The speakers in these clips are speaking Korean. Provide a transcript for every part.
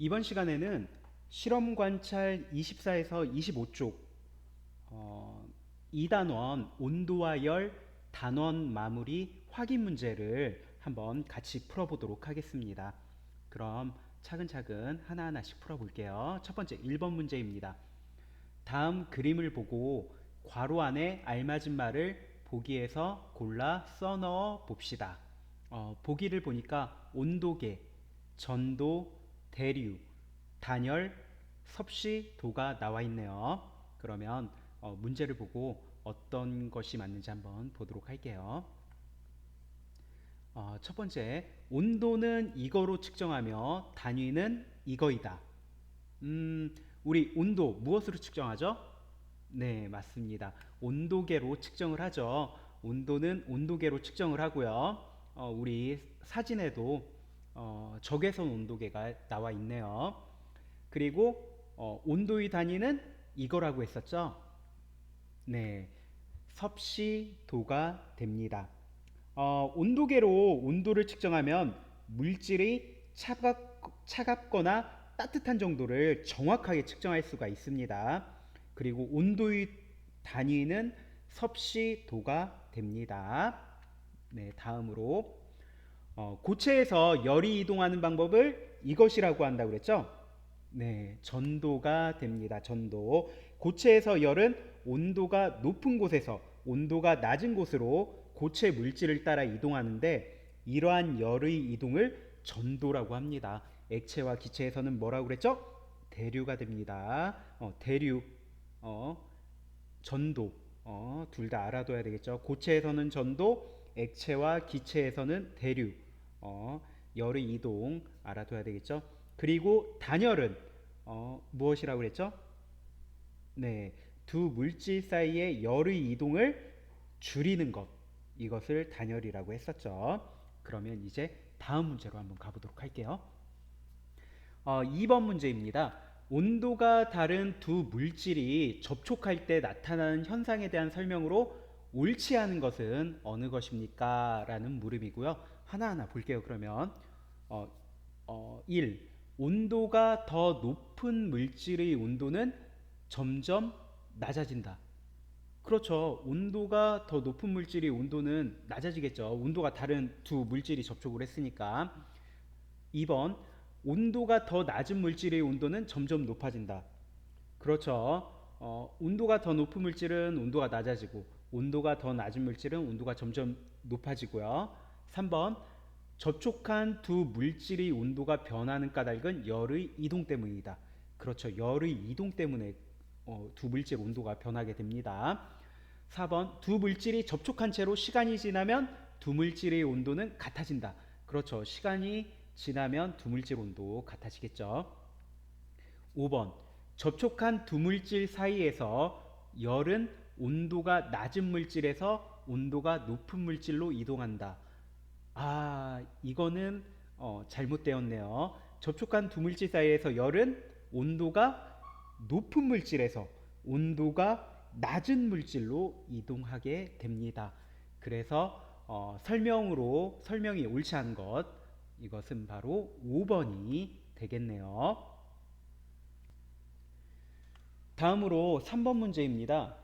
이번 시간에는 실험 관찰 24에서 25쪽 어, 2단원 온도와 열 단원 마무리 확인 문제를 한번 같이 풀어보도록 하겠습니다. 그럼 차근차근 하나하나씩 풀어볼게요. 첫 번째 1번 문제입니다. 다음 그림을 보고 괄호 안에 알맞은 말을 보기에서 골라 써넣어 봅시다. 어, 보기를 보니까 온도계, 전도, 대류, 단열, 섭씨, 도가 나와 있네요. 그러면 어, 문제를 보고 어떤 것이 맞는지 한번 보도록 할게요. 어, 첫 번째, 온도는 이거로 측정하며 단위는 이거이다. 음, 우리 온도 무엇으로 측정하죠? 네, 맞습니다. 온도계로 측정을 하죠. 온도는 온도계로 측정을 하고요. 어, 우리 사진에도 어, 적외선 온도계가 나와 있네요. 그리고 어, 온도의 단위는 이거라고 했었죠. 네, 섭씨도가 됩니다. 어, 온도계로 온도를 측정하면 물질이 차갑, 차갑거나 따뜻한 정도를 정확하게 측정할 수가 있습니다. 그리고 온도의 단위는 섭씨도가 됩니다. 네, 다음으로 어, 고체에서 열이 이동하는 방법을 이것이라고 한다고 그랬죠? 네, 전도가 됩니다. 전도. 고체에서 열은 온도가 높은 곳에서 온도가 낮은 곳으로 고체 물질을 따라 이동하는데 이러한 열의 이동을 전도라고 합니다. 액체와 기체에서는 뭐라고 그랬죠? 대류가 됩니다. 어, 대류, 어, 전도, 어, 둘 다 알아둬야 되겠죠. 고체에서는 전도, 액체와 기체에서는 대류, 어, 열의 이동 알아둬야 되겠죠. 그리고 단열은 어, 무엇이라고 그랬죠? 네, 두 물질 사이의 열의 이동을 줄이는 것 이것을 단열이라고 했었죠. 그러면 이제 다음 문제로 한번 가보도록 할게요. 어, 2번 문제입니다. 온도가 다른 두 물질이 접촉할 때 나타나는 현상에 대한 설명으로 옳지 않은 것은 어느 것입니까? 라는 물음이고요. 하나하나 볼게요. 그러면 어, 어, 1. 온도가 더 높은 물질의 온도는 점점 낮아진다. 그렇죠. 온도가 더 높은 물질의 온도는 낮아지겠죠. 온도가 다른 두 물질이 접촉을 했으니까. 2번. 온도가 더 낮은 물질의 온도는 점점 높아진다. 그렇죠. 어, 온도가 더 높은 물질은 온도가 낮아지고 온도가 더 낮은 물질은 온도가 점점 높아지고요. 3번. 접촉한 두 물질의 온도가 변하는 까닭은 열의 이동 때문이다. 그렇죠. 열의 이동 때문에 어, 두 물질 온도가 변하게 됩니다. 4번 두 물질이 접촉한 채로 시간이 지나면 두 물질의 온도는 같아진다. 그렇죠. 시간이 지나면 두 물질 온도 같아지겠죠. 5번 접촉한 두 물질 사이에서 열은 온도가 낮은 물질에서 온도가 높은 물질로 이동한다. 아, 이거는 어, 잘못되었네요. 접촉한 두 물질 사이에서 열은 온도가 높은 물질에서 온도가 낮은 물질로 이동하게 됩니다. 그래서 어, 설명으로 설명이 옳지 않은 것 이것은 바로 5번이 되겠네요. 다음으로 3번 문제입니다.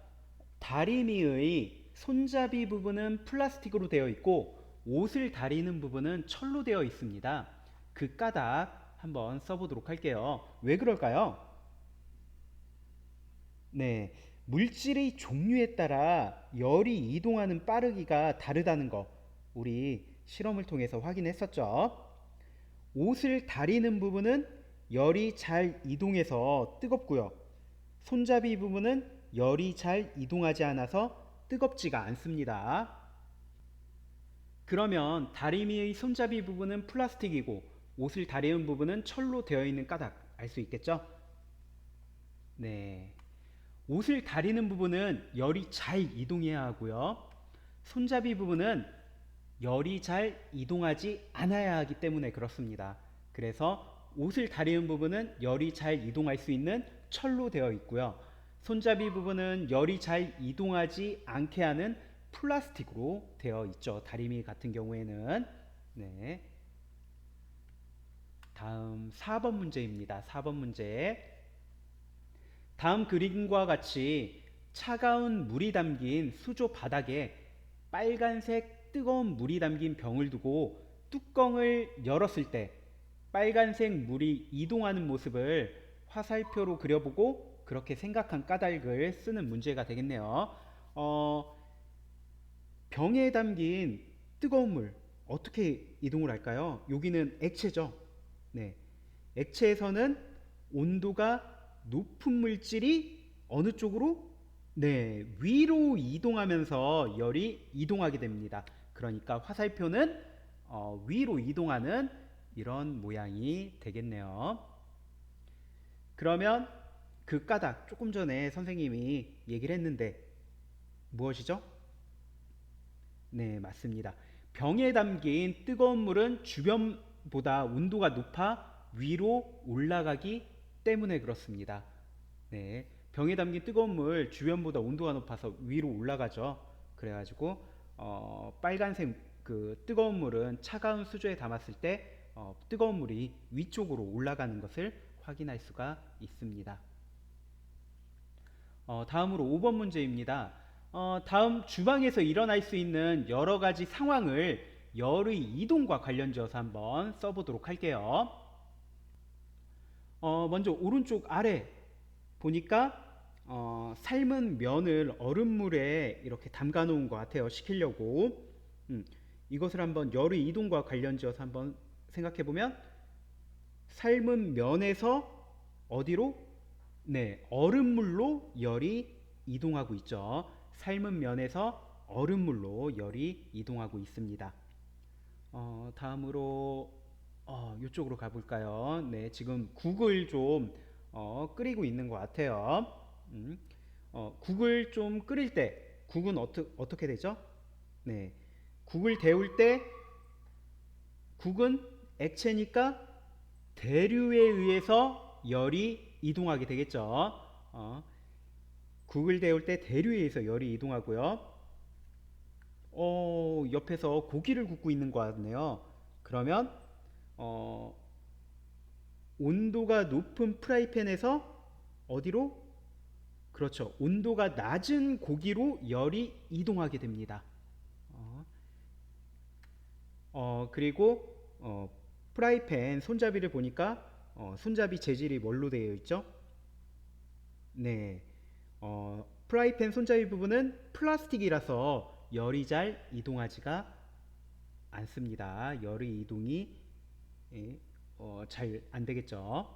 다리미의 손잡이 부분은 플라스틱으로 되어 있고 옷을 다리는 부분은 철로 되어 있습니다. 그 까닭 한번 써보도록 할게요. 왜 그럴까요? 네, 물질의 종류에 따라 열이 이동하는 빠르기가 다르다는 거 우리 실험을 통해서 확인했었죠. 옷을 다리는 부분은 열이 잘 이동해서 뜨겁고요. 손잡이 부분은 열이 잘 이동하지 않아서 뜨겁지가 않습니다. 그러면 다리미의 손잡이 부분은 플라스틱이고 옷을 다리는 부분은 철로 되어 있는 까닭 알 수 있겠죠? 네. 옷을 다리는 부분은 열이 잘 이동해야 하고요. 손잡이 부분은 열이 잘 이동하지 않아야 하기 때문에 그렇습니다. 그래서 옷을 다리는 부분은 열이 잘 이동할 수 있는 철로 되어 있고요. 손잡이 부분은 열이 잘 이동하지 않게 하는 플라스틱으로 되어 있죠. 다리미 같은 경우에는 네. 다음 4번 문제입니다. 4번 문제. 다음 그림과 같이 차가운 물이 담긴 수조 바닥에 빨간색 뜨거운 물이 담긴 병을 두고 뚜껑을 열었을 때 빨간색 물이 이동하는 모습을 화살표로 그려보고 그렇게 생각한 까닭을 쓰는 문제가 되겠네요. 어, 병에 담긴 뜨거운 물 어떻게 이동을 할까요? 여기는 액체죠. 네. 액체에서는 온도가 높은 물질이 어느 쪽으로? 네, 위로 이동하면서 열이 이동하게 됩니다. 그러니까 화살표는 어, 위로 이동하는 이런 모양이 되겠네요. 그러면 그 까닭 조금 전에 선생님이 얘기를 했는데 무엇이죠? 네, 맞습니다. 병에 담긴 뜨거운 물은 주변보다 온도가 높아 위로 올라가기 때문에 그렇습니다. 네, 병에 담긴 뜨거운 물 주변보다 온도가 높아서 위로 올라가죠. 그래가지고 어, 빨간색 그 뜨거운 물은 차가운 수조에 담았을 때 어, 뜨거운 물이 위쪽으로 올라가는 것을 확인할 수가 있습니다. 어, 다음으로 5번 문제입니다. 어, 다음 주방에서 일어날 수 있는 여러 가지 상황을 열의 이동과 관련지어서 한번 써보도록 할게요. 어, 먼저 오른쪽 아래 보니까 어, 삶은 면을 얼음물에 이렇게 담가 놓은 것 같아요. 식히려고. 음, 이것을 한번 열의 이동과 관련지어서 한번 생각해 보면 삶은 면에서 어디로? 네, 얼음물로 열이 이동하고 있죠. 삶은 면에서 얼음물로 열이 이동하고 있습니다. 어, 다음으로 어, 이쪽으로 가볼까요? 네, 지금 국을 좀 어, 끓이고 있는 것 같아요. 음, 어, 국을 좀 끓일 때 국은 어떠, 어떻게 되죠? 네, 국을 데울 때 국은 액체니까 대류에 의해서 열이 이동하게 되겠죠. 어, 국을 데울 때 대류에 의해서 열이 이동하고요. 어, 옆에서 고기를 굽고 있는 것 같네요. 그러면 어, 온도가 높은 프라이팬에서 어디로? 그렇죠. 온도가 낮은 고기로 열이 이동하게 됩니다. 어, 어, 그리고 어, 프라이팬 손잡이를 보니까 어, 손잡이 재질이 뭘로 되어 있죠? 네, 어, 프라이팬 손잡이 부분은 플라스틱이라서 열이 잘 이동하지가 않습니다. 열의 이동이 예, 어, 잘 안 되겠죠.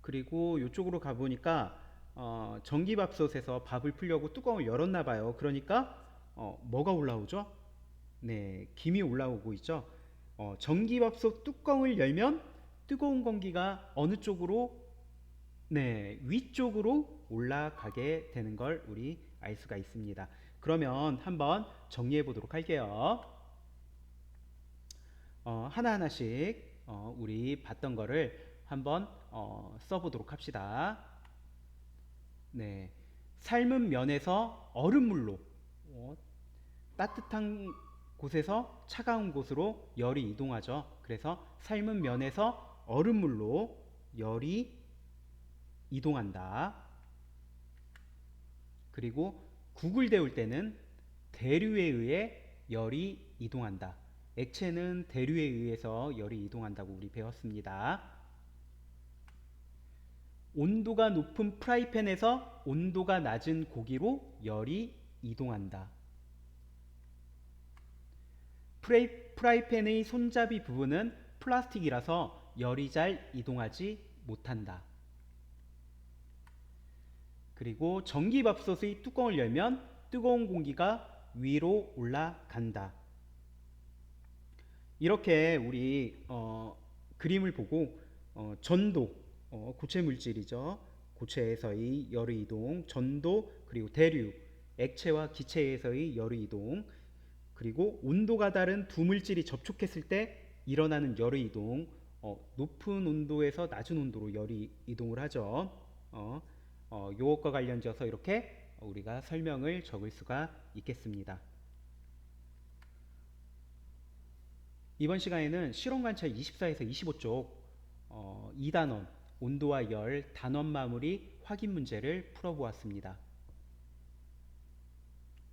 그리고 이쪽으로 가보니까 어, 전기밥솥에서 밥을 풀려고 뚜껑을 열었나 봐요. 그러니까 어, 뭐가 올라오죠? 네, 김이 올라오고 있죠. 어, 전기밥솥 뚜껑을 열면 뜨거운 공기가 어느 쪽으로 네, 위쪽으로 올라가게 되는 걸 우리 알 수가 있습니다. 그러면 한번 정리해 보도록 할게요. 어, 하나하나씩 어, 우리 봤던 거를 한번 어, 써보도록 합시다. 네, 삶은 면에서 얼음물로 어, 따뜻한 곳에서 차가운 곳으로 열이 이동하죠. 그래서 삶은 면에서 얼음물로 열이 이동한다. 그리고 국을 데울 때는 대류에 의해 열이 이동한다. 액체는 대류에 의해서 열이 이동한다고 우리 배웠습니다. 온도가 높은 프라이팬에서 온도가 낮은 고기로 열이 이동한다. 프레이, 프라이팬의 손잡이 부분은 플라스틱이라서 열이 잘 이동하지 못한다. 그리고 전기밥솥의 뚜껑을 열면 뜨거운 공기가 위로 올라간다. 이렇게 우리 어, 그림을 보고 어, 전도 어, 고체 물질이죠. 고체에서의 열의 이동, 전도 그리고 대류, 액체와 기체에서의 열의 이동, 그리고 온도가 다른 두 물질이 접촉했을 때 일어나는 열의 이동, 어, 높은 온도에서 낮은 온도로 열이 이동을 하죠. 어, 어, 요것과 관련지어서 이렇게 우리가 설명을 적을 수가 있겠습니다. 이번 시간에는 실험 관찰 24에서 25쪽 어, 2단원 온도와 열 단원 마무리 확인 문제를 풀어보았습니다.